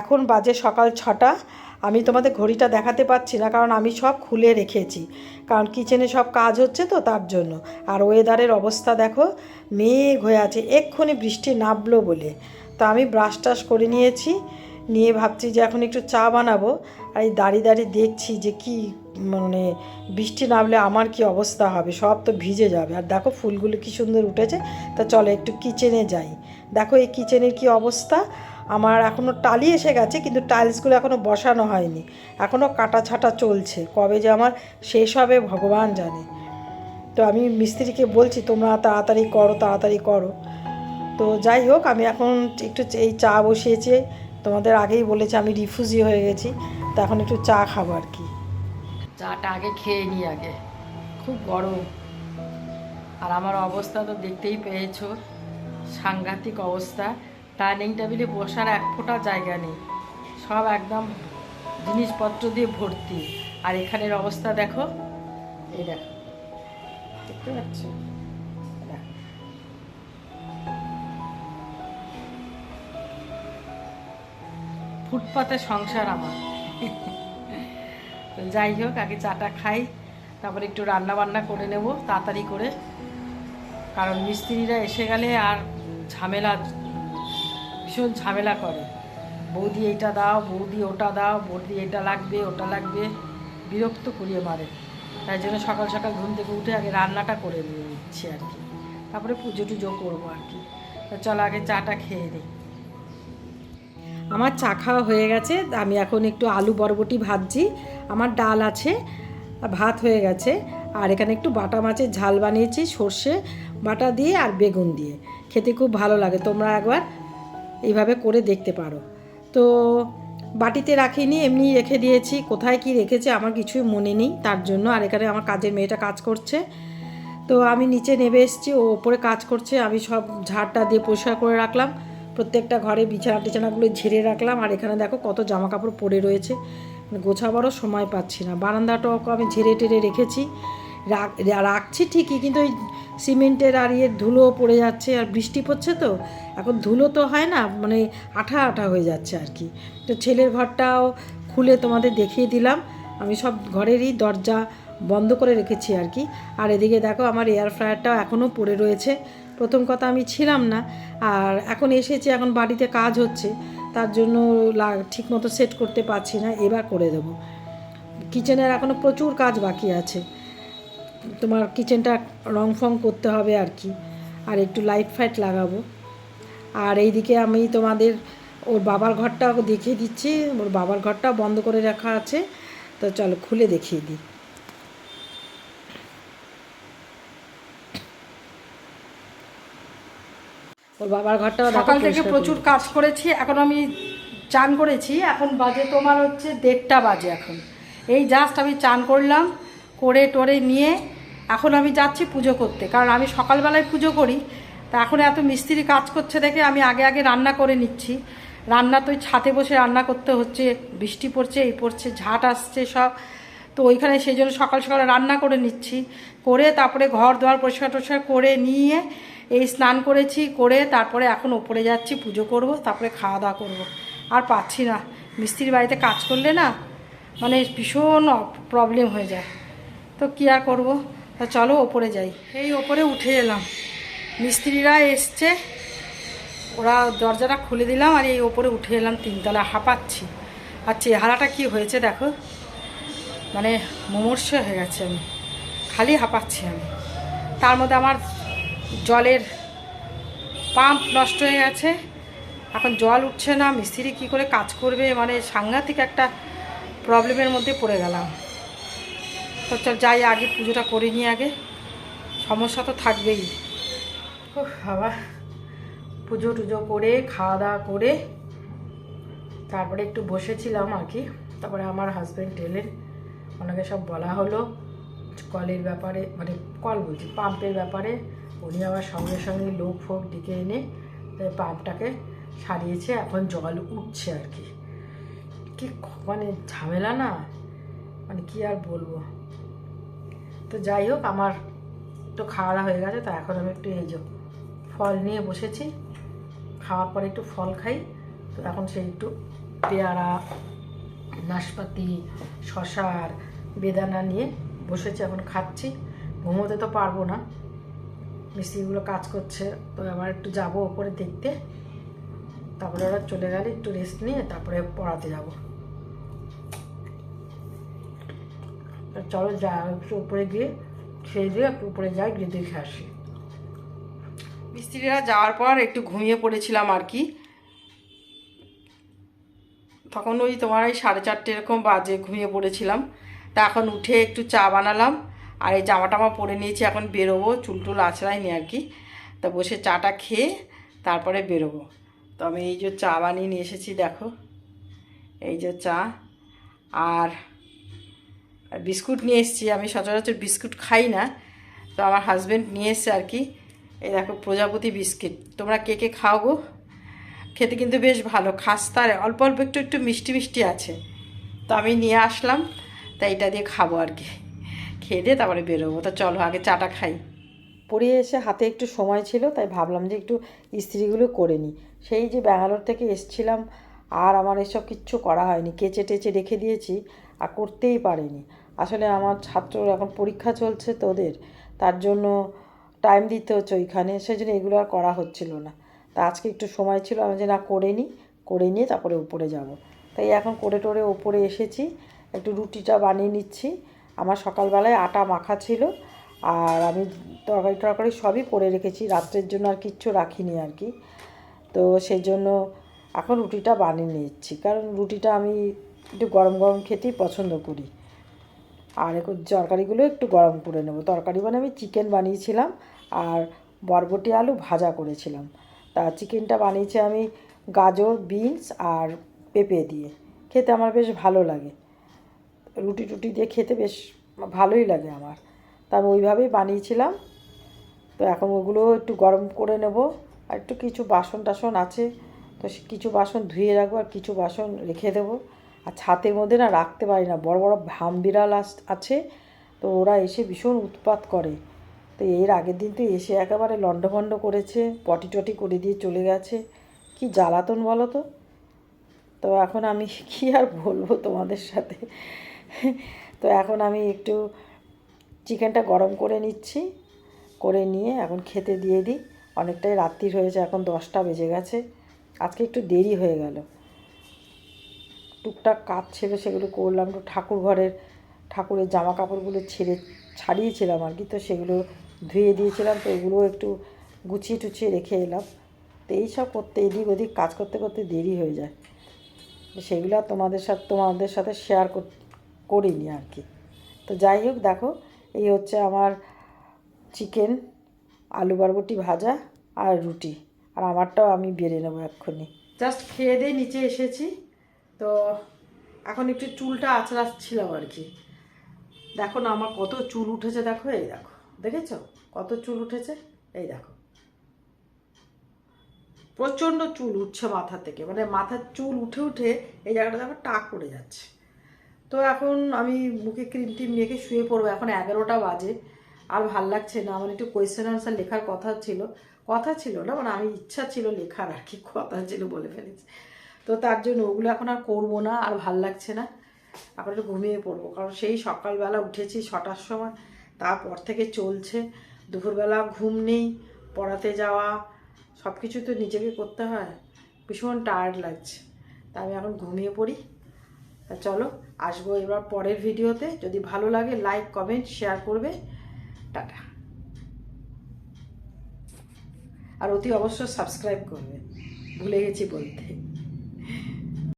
এখন বাজে সকাল ছটা। আমি তোমাদের ঘড়িটা দেখাতে পাচ্ছি না, কারণ আমি সব খুলে রেখেছি। কারণ কিচেনে সব কাজ হচ্ছে তো তার জন্য। আর ওয়েদারের অবস্থা দেখো, মেঘ হয়ে আছে, এক্ষুনি বৃষ্টি নামলো বলে। তো আমি ব্রাশ টাশ করে নিয়েছি, নিয়ে ভাবছি যে এখন একটু চা বানাবো। আর এই দাঁড়িয়ে দাঁড়িয়ে দেখছি যে কি মানে বৃষ্টি নামলে আমার কি অবস্থা হবে, সব তো ভিজে যাবে। আর দেখো ফুলগুলো কি সুন্দর উঠেছে, তা চলো একটু কিচেনে যাই। দেখো এই কিচেনের কি অবস্থা আমার এখনও টালি এসে গেছে, কিন্তু টাইলসগুলো এখনও বসানো হয়নি। এখনও কাটা ছাটা চলছে। কবে যে আমার শেষ হবে ভগবান জানে। তো আমি মিস্ত্রিকে বলছি, তোমরা তাড়াতাড়ি করো তাড়াতাড়ি করো। তো যাই হোক, আমি এখন একটু এই চা বসিয়েছি। তোমাদের আগেই বলেছি, আমি রিফিউজি হয়ে গেছি। তো এখন একটু চা খাব আর কি। চাটা আগে খেয়ে নিই আগে। খুব গরম। আর আমার অবস্থা তো দেখতেই পেয়েছ। সাংঘাতিক অবস্থা। ডাইনিং টেবিলে বসার এক ফোঁটা জায়গা নেই। সব একদম জিনিসপত্র দিয়ে ভর্তি। আর এখানের অবস্থা দেখো। এই দেখো। দেখতে পাচ্ছ। ফুটপাতে সংসার আমার। যাই হোক, আগে চাটা খাই, তারপরে একটু রান্না বান্না করে নেব, তাড়াতাড়ি করে। কারণ মিস্ত্রিরা এসে গেলে আর ঝামেলা ভীষণ ঝামেলা করে। বৌদি এইটা দাও, বৌদি ওটা দাও, বৌদি এটা লাগবে, ওটা লাগবে। বিরক্ত করিয়ে মারে। তাই জন্য সকাল সকাল ঘুম থেকে উঠে আগে রান্নাটা করে নিয়ে নিচ্ছি আর কি। তারপরে পুজো টুজো করব আর কি। তো চলো আগে চাটা খেয়ে নিই আমার চা খাওয়া হয়ে গেছে। আমি এখন একটু আলু বরবটি ভাজছি। আমার ডাল আছে, ভাত হয়ে গেছে। আর এখানে একটু বাটা মাছের ঝাল বানিয়েছি, সর্ষে বাটা দিয়ে আর বেগুন দিয়ে। খেতে খুব ভালো লাগে। তোমরা একবার এইভাবে করে দেখতে পারো। তো বাটিতে রাখিনি, এমনি রেখে দিয়েছি। কোথায় কি রেখেছে আমার কিছুই মনে নেই। তার জন্য আর এখানে আমার কাজের মেয়েটা কাজ করছে। তো আমি নিচে নেমে এসেছি, ও ওপরে কাজ করছে। আমি সব ঝাড়টা দিয়ে পরিষ্কার করে রাখলাম। প্রত্যেকটা ঘরে বিছানা টিছানাগুলো ঝেড়ে রাখলাম। আর এখানে দেখো কত জামা কাপড় পরে রয়েছে। মানে গোছাবারও সময় পাচ্ছি না। বারান্দাটাও আমি ঝেড়ে টেরে রেখেছি। রাখ- রাখছি ঠিকই, কিন্তু ওই সিমেন্টের আর ইয়ে ধুলো পড়ে যাচ্ছে আর বৃষ্টি পড়ছে তো, এখন ধুলো তো হয় না মানে আঠা আঠা হয়ে যাচ্ছে আর কি। তো ছেলের ঘরটাও খুলে তোমাদের দেখিয়ে দিলাম, আমি সব ঘরেরই দরজা বন্ধ করে রেখেছি আর কি। আর এদিকে দেখো আমার এয়ার ফ্রায়ারটাও এখনও পড়ে রয়েছে, প্রথম কথা আমি ছিলাম না, আর এখন এসেছি, এখন বাড়িতে কাজ হচ্ছে, তার জন্য ঠিক মতো সেট করতে পারছি না, এবার করে দেবো। কিচেনের এখনও প্রচুর কাজ বাকি আছে তোমার কিচেনটা রং ফং করতে হবে আর কি। আর একটু লাইট ফাইট লাগাবো। আর এইদিকে আমি তোমাদের ওর বাবার ঘরটা দেখিয়ে দিচ্ছি। ওর বাবার ঘরটা বন্ধ করে রাখা আছে। তো চলো খুলে দেখিয়ে দিই। ওর বাবার ঘরটা সকাল থেকে প্রচুর কাজ করেছি। এখন আমি চান করেছি। এখন বাজে তোমার হচ্ছে দেড়টা বাজে এখন। এই জাস্ট আমি চান করলাম। করে টোরে নিয়ে এখন আমি যাচ্ছি পুজো করতে। কারণ আমি সকালবেলায় পুজো করি। তা এখন এত মিস্ত্রি কাজ করছে দেখে আমি আগে আগে রান্না করে নিচ্ছি। রান্না তো ছাতে বসে রান্না করতে হচ্ছে। বৃষ্টি পড়ছে, এই পড়ছে, ঝাট আসছে সব। তো ওইখানে সেই জন্য সকাল সকালে রান্না করে নিচ্ছি। করে তারপরে ঘর দোয়ার পরিষ্কার টরিষ্কার করে নিয়ে এই স্নান করেছি। করে তারপরে এখন ওপরে যাচ্ছি, পুজো করব, তারপরে খাওয়া দাওয়া করব। আর পাচ্ছি না। মিস্ত্রির বাড়িতে কাজ করলে না মানে ভীষণ প্রবলেম হয়ে যায়। তো কী আর করব? তা চলো ওপরে যাই। এই ওপরে উঠে এলাম। মিস্ত্রিরা এসছে। ওরা দরজাটা খুলে দিলাম আর এই ওপরে উঠে এলাম তিনতলা। হাঁপাচ্ছি। আর চেহারাটা কি হয়েছে দেখো? মানে মুমূর্ষ হয়ে গেছে আমি। খালি হাঁপাচ্ছি আমি। তার মধ্যে আমার জলের পাম্প নষ্ট হয়ে গেছে। এখন জল উঠছে না। মিস্ত্রি কী করে কাজ করবে? মানে সাংঘাতিক একটা প্রবলেমের মধ্যে পড়ে গেলাম। তো চল যাই আগে পুজোটা করে নিই আগে। সমস্যা তো থাকবেই। উফ, বাবা। পুজো টুজো করে খাওয়া দাওয়া করে তারপরে একটু বসেছিলাম আর কি। তারপরে আমার হাজব্যান্ড এলেন। ওনাকে সব বলা হলো। কলের ব্যাপারে মানে কল বলছি পাম্পের ব্যাপারে। উনি আবার সঙ্গে সঙ্গে লোক ফোক ডেকে এনে পাম্পটাকে সারিয়েছে। এখন জল উঠছে আর কি। কি মানে ঝামেলা না? মানে কি আর বলব? তো যাই হোক, আমার তো খাওয়া হয়ে গেছে, তো এখন আমি একটু এই যে ফল নিয়ে বসেছি। খাওয়ার পরে একটু ফল খাই। তো এখন সেই একটু পেয়ারা, নাশপাতি শশা আর বেদানা নিয়ে বসেছি, এখন খাচ্ছি। ঘুমোতে তো পারব না। মিস্ত্রিগুলো কাজ করছে, তো আবার একটু যাব ওপরে দেখতে। তারপরে ওরা চলে গেলে একটু রেস্ট নিয়ে তারপরে পড়াতে যাব। চলো যা, একটু উপরে গিয়ে খেয়ে দিয়ে একটু উপরে যাই গিয়ে দেখে আসি। মিস্ত্রিরা যাওয়ার পর একটু ঘুমিয়ে পড়েছিলাম আর কি। তখন ওই তোমার এই সাড়ে চারটে এরকম বাজে ঘুমিয়ে পড়েছিলাম। তা এখন উঠে একটু চা বানালাম, আর এই জামা টামা পরে নিয়েছি, এখন বেরোবো, চুল টুল আছড়াইনি আর কি। তা বসে চাটা খেয়ে তারপরে বেরোবো। তো আমি এই যে চা বানিয়ে নিয়ে এসেছি, দেখো। এই যে চা, আর আর বিস্কুট নিয়ে এসেছি, আমি সচরাচর বিস্কুট খাই না। তো আমার হাজব্যান্ড নিয়ে এসছে আর কি, এই দেখো প্রজাপতি বিস্কিট। তোমরা কে কে খাও গো? খেতে কিন্তু বেশ ভালো, খাস্তার, অল্প অল্প একটু একটু মিষ্টি মিষ্টি আছে। তো আমি নিয়ে আসলাম তাই এটা দিয়ে খাব আর কি। খেয়ে দিয়ে তারপরে বেরোবো। তো চলো আগে চাটা খাই। পড়িয়ে এসে হাতে একটু সময় ছিল, তাই ভাবলাম যে একটু ইস্ত্রিগুলো করে নিই। সেই যে ব্যাঙ্গালোর থেকে এসছিলাম, আর আমার এসব কিচ্ছু করা হয়নি। কেচে টেচে রেখে দিয়েছি, আর করতেই পারিনি। আসলে আমার ছাত্র এখন পরীক্ষা চলছে তো ওদের তার জন্য টাইম দিতে হচ্ছে ওইখানে সেই জন্য এগুলো আর করা হচ্ছিল না। তা আজকে একটু সময় ছিল, আমি যে না, করে নিই করে নিয়ে তারপরে উপরে যাব। তাই এখন করে টোরে ওপরে এসেছি, একটু রুটিটা বানিয়ে নিচ্ছি। আমার সকালবেলায় আটা মাখা ছিল, আর আমি তরকারি টরকারি সবই করে রেখেছি, রাত্রের জন্য আর কিচ্ছু রাখিনি আর কি। তো সেই জন্য এখন রুটিটা বানিয়ে নিচ্ছি, কারণ রুটিটা আমি একটু গরম গরম খেতেই পছন্দ করি। আর এখন তরকারিগুলো একটু গরম করে নেব। তরকারি মানে আমি চিকেন বানিয়েছিলাম আর বরবটি আলু ভাজা করেছিলাম। তা চিকেনটা বানিয়েছি আমি গাজর বিনস আর পেঁপে দিয়ে। খেতে আমার বেশ ভালো লাগে। রুটি টুটি দিয়ে খেতে বেশ ভালোই লাগে আমার। তা আমি ওইভাবেই বানিয়েছিলাম। তো এখন ওগুলো একটু গরম করে নেব। আর একটু কিছু বাসন টাসন আছে। তো কিছু বাসন ধুয়ে রাখব আর কিছু বাসন রেখে দেবো। আর ছাতের মধ্যে না রাখতে পারি না। বড় বড় ভাম বিড়াল আছে, তো ওরা এসে ভীষণ উৎপাত করে। তো এর আগের দিন তো এসে একেবারে লণ্ডভণ্ড করেছে, পটি টটি করে দিয়ে চলে গেছে। কি জ্বালাতন বলো তো? তো এখন আমি কি আর বলব তোমাদের সাথে? তো এখন আমি একটু চিকেনটা গরম করে নিচ্ছি, করে নিয়ে এখন খেতে দিয়ে দিই। অনেকটাই রাত্রির হয়েছে, এখন দশটা বেজে গেছে। আজকে একটু দেরি হয়ে গেল। টুকটাক কাজ ছিল সেগুলো করলাম, একটু ঠাকুর ঘরের, ঠাকুরের জামা কাপড়গুলো ছেড়ে ছাড়িয়েছিলাম আর কি, তো সেগুলো ধুয়ে দিয়েছিলাম, তো এগুলো একটু গুছিয়ে টুছিয়ে রেখে এলাম। তো এইসব করতে এদিক ওদিক কাজ করতে করতে দেরি হয়ে যায়। তো সেগুলো তোমাদের সাথে তোমাদের সাথে শেয়ার করিনি আর কি। তো যাই হোক, দেখো, এই হচ্ছে আমার চিকেন আলু বরবটি ভাজা আর রুটি। আর আমারটাও আমি বেড়ে নেব এক্ষুনি। জাস্ট খেয়ে দিয়ে নিচে এসেছি। তো এখন একটু চুলটা আঁচড়াচ্ছিলাম আর কি। দেখো না আমার কত চুল উঠেছে, দেখো, এই দেখো, দেখেছ? কত চুল উঠেছে? এই দেখো। প্রচণ্ড চুল উঠছে মাথা থেকে মানে মাথার চুল উঠে উঠে এই জায়গাটা দেখো টাক পড়ে যাচ্ছে। তো এখন আমি মুখে ক্রিম টিম মেখে শুয়ে পড়ব, এখন এগারোটা বাজে। আর ভালো লাগছে না, আমার একটু কোয়েশ্চেন আনসার লেখার কথা ছিল। কথা ছিল না মানে আমি ইচ্ছা ছিল লেখার আর কি, কথা ছিল বলে ফেলেছি। তো তার জন্য ওগুলো এখন আর করব না, আর ভালো লাগছে না। এখন একটু ঘুমিয়ে পড়ব, কারণ সেই সকালবেলা উঠেছি ছটার সময়, তারপর থেকে চলছে। দুপুরবেলা ঘুম নেই, পড়াতে যাওয়া সব কিছু তো নিজেকে করতে হয়। ভীষণ টায়ার্ড লাগছে। তা আমি এখন ঘুমিয়ে পড়ি। তা চলো, আসব এবার পরের ভিডিওতে। যদি ভালো লাগে লাইক কমেন্ট শেয়ার করবে। টাটা। আর অতি অবশ্য সাবস্ক্রাইব করবে। ভুলে গেছি বলতে।